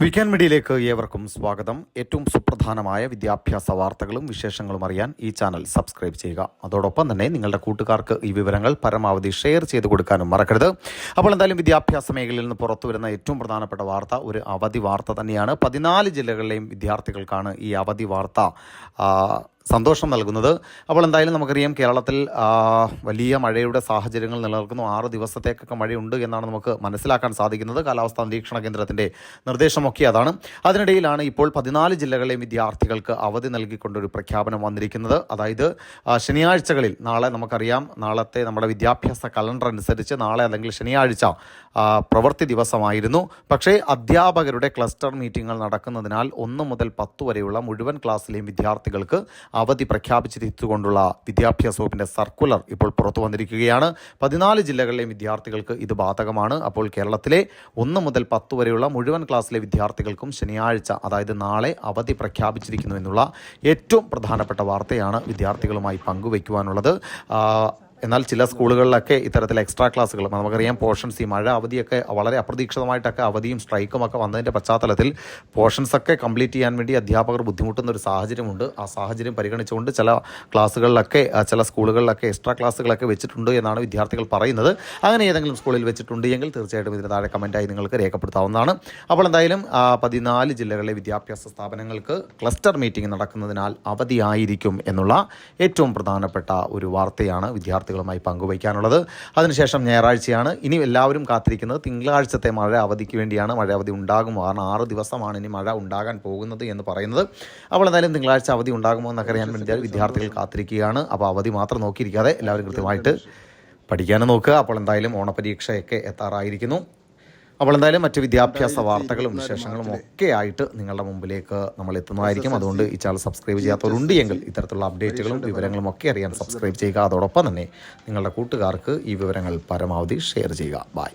Weekend മീഡിയയിലേക്ക് ഏവർക്കും സ്വാഗതം. ഏറ്റവും സുപ്രധാനമായ വിദ്യാഭ്യാസ വാർത്തകളും വിശേഷങ്ങളും അറിയാൻ ഈ ചാനൽ സബ്സ്ക്രൈബ് ചെയ്യുക. അതോടൊപ്പം തന്നെ നിങ്ങളുടെ കൂട്ടുകാർക്ക് ഈ വിവരങ്ങൾ പരമാവധി ഷെയർ ചെയ്ത് കൊടുക്കാനും മറക്കരുത്. അപ്പോൾ എന്തായാലും വിദ്യാഭ്യാസ മേഖലയിൽ നിന്ന് പുറത്തു വരുന്ന ഏറ്റവും പ്രധാനപ്പെട്ട വാർത്ത ഒരു അവധി വാർത്ത തന്നെയാണ്. പതിനാല് ജില്ലകളിലെയും വിദ്യാർത്ഥികൾക്കാണ് ഈ അവധി വാർത്ത സന്തോഷം നൽകുന്നത്. അപ്പോൾ എന്തായാലും നമുക്കറിയാം കേരളത്തിൽ വലിയ മഴയുടെ സാഹചര്യങ്ങൾ നിലനിൽക്കുന്നു. ആറ് ദിവസത്തേക്കൊക്കെ മഴയുണ്ട് എന്നാണ് നമുക്ക് മനസ്സിലാക്കാൻ സാധിക്കുന്നത്. കാലാവസ്ഥാ നിരീക്ഷണ കേന്ദ്രത്തിന്റെ നിർദ്ദേശമൊക്കെ അതാണ്. അതിനിടയിലാണ് ഇപ്പോൾ പതിനാല് ജില്ലകളിലെ വിദ്യാർത്ഥികൾക്ക് അവധി നൽകിക്കൊണ്ടൊരു പ്രഖ്യാപനം വന്നിരിക്കുന്നത്. അതായത് ശനിയാഴ്ചകളിൽ നാളെ നമുക്കറിയാം നാളത്തെ നമ്മുടെ വിദ്യാഭ്യാസ കലണ്ടർ അനുസരിച്ച് നാളെ അല്ലെങ്കിൽ ശനിയാഴ്ച പ്രവൃത്തി ദിവസമായിരുന്നു. പക്ഷേ അധ്യാപകരുടെ ക്ലസ്റ്റർ മീറ്റിംഗുകൾ നടക്കുന്നതിനാൽ ഒന്ന് മുതൽ പത്ത് വരെയുള്ള മുഴുവൻ ക്ലാസ്സിലെയും വിദ്യാർത്ഥികൾക്ക് അവധി പ്രഖ്യാപിച്ചിരിച്ചുകൊണ്ടുള്ള വിദ്യാഭ്യാസ വകുപ്പിന്റെ സർക്കുലർ ഇപ്പോൾ പുറത്തു വന്നിരിക്കുകയാണ്. പതിനാല് ജില്ലകളിലെയും വിദ്യാർത്ഥികൾക്ക് ഇത് ബാധകമാണ്. അപ്പോൾ കേരളത്തിലെ ഒന്ന് മുതൽ പത്ത് വരെയുള്ള മുഴുവൻ ക്ലാസ്സിലെ വിദ്യാർത്ഥികൾക്കും ശനിയാഴ്ച അതായത് നാളെ അവധി പ്രഖ്യാപിച്ചിരിക്കുന്നു എന്നുള്ള ഏറ്റവും പ്രധാനപ്പെട്ട വാർത്തയാണ് വിദ്യാർത്ഥികളുമായി പങ്കുവയ്ക്കുവാനുള്ളത്. എന്നാൽ ചില സ്കൂളുകളിലൊക്കെ ഇത്തരത്തിൽ എക്സ്ട്രാ ക്ലാസ്സുകൾ നമുക്കറിയാം പോർഷൻസ് ഈ മഴ അവധിയൊക്കെ വളരെ അപ്രതീക്ഷിതമായിട്ടൊക്കെ അവധിയും സ്ട്രൈക്കും ഒക്കെ വന്നതിന്റെ പശ്ചാത്തലത്തിൽ പോർഷൻസ് ഒക്കെ കംപ്ലീറ്റ് ചെയ്യാൻ വേണ്ടി അധ്യാപകർ ബുദ്ധിമുട്ടുന്ന ഒരു സാഹചര്യമുണ്ട്. ആ സാഹചര്യം പരിഗണിച്ചുകൊണ്ട് ചില ക്ലാസ്സുകളിലൊക്കെ ചില സ്കൂളുകളിലൊക്കെ എക്സ്ട്രാ ക്ലാസ്സുകളൊക്കെ വെച്ചിട്ടുണ്ട് എന്നാണ് വിദ്യാർത്ഥികൾ പറയുന്നത്. അങ്ങനെ ഏതെങ്കിലും സ്കൂളിൽ വെച്ചിട്ടുണ്ട് എങ്കിൽ തീർച്ചയായിട്ടും ഇതിന് താഴെ കമന്റായി നിങ്ങൾക്ക് രേഖപ്പെടുത്താവുന്നതാണ്. അപ്പോൾ എന്തായാലും പതിനാല് ജില്ലകളിലെ വിദ്യാഭ്യാസ സ്ഥാപനങ്ങൾക്ക് ക്ലസ്റ്റർ മീറ്റിംഗ് നടക്കുന്നതിനാൽ അവധിയായിരിക്കും എന്നുള്ള ഏറ്റവും പ്രധാനപ്പെട്ട ഒരു വാർത്തയാണ് വിദ്യാർത്ഥികളുമായി പങ്കുവയ്ക്കാനുള്ളത്. അതിനുശേഷം ഞായറാഴ്ചയാണ്. ഇനി എല്ലാവരും കാത്തിരിക്കുന്നത് തിങ്കളാഴ്ചത്തെ മഴ അവധിക്ക് വേണ്ടിയാണ്. മഴ അവധി ഉണ്ടാകുമോ? കാരണം ആറ് ദിവസമാണ് ഇനി മഴ ഉണ്ടാകാൻ പോകുന്നത് എന്ന് പറയുന്നത്. അപ്പോൾ എന്തായാലും തിങ്കളാഴ്ച അവധി ഉണ്ടാകുമോ എന്നൊക്കെ അറിയാൻ വേണ്ടി വിദ്യാർത്ഥികൾ കാത്തിരിക്കുകയാണ്. അപ്പോൾ അവധി മാത്രം നോക്കിയിരിക്കാതെ എല്ലാവരും കൃത്യമായിട്ട് പഠിക്കാനും നോക്കുക. അപ്പോൾ എന്തായാലും ഓണപരീക്ഷയൊക്കെ എത്താറായിരിക്കുന്നു. അപ്പോൾ എന്തായാലും മറ്റ് വിദ്യാഭ്യാസ വാർത്തകളും വിശേഷങ്ങളും ഒക്കെ ആയിട്ട് നിങ്ങളുടെ മുമ്പിലേക്ക് നമ്മൾ എത്തുന്നതായിരിക്കും അതുകൊണ്ട് ഈ ചാനൽ സബ്സ്ക്രൈബ് ചെയ്യാത്തവരുണ്ട് എങ്കിൽ ഇത്തരത്തിലുള്ള അപ്ഡേറ്റുകളും വിവരങ്ങളും ഒക്കെ അറിയാൻ സബ്സ്ക്രൈബ് ചെയ്യുക. അതോടൊപ്പം തന്നെ നിങ്ങളുടെ കൂട്ടുകാർക്ക് ഈ വിവരങ്ങൾ പരമാവധി ഷെയർ ചെയ്യുക. ബൈ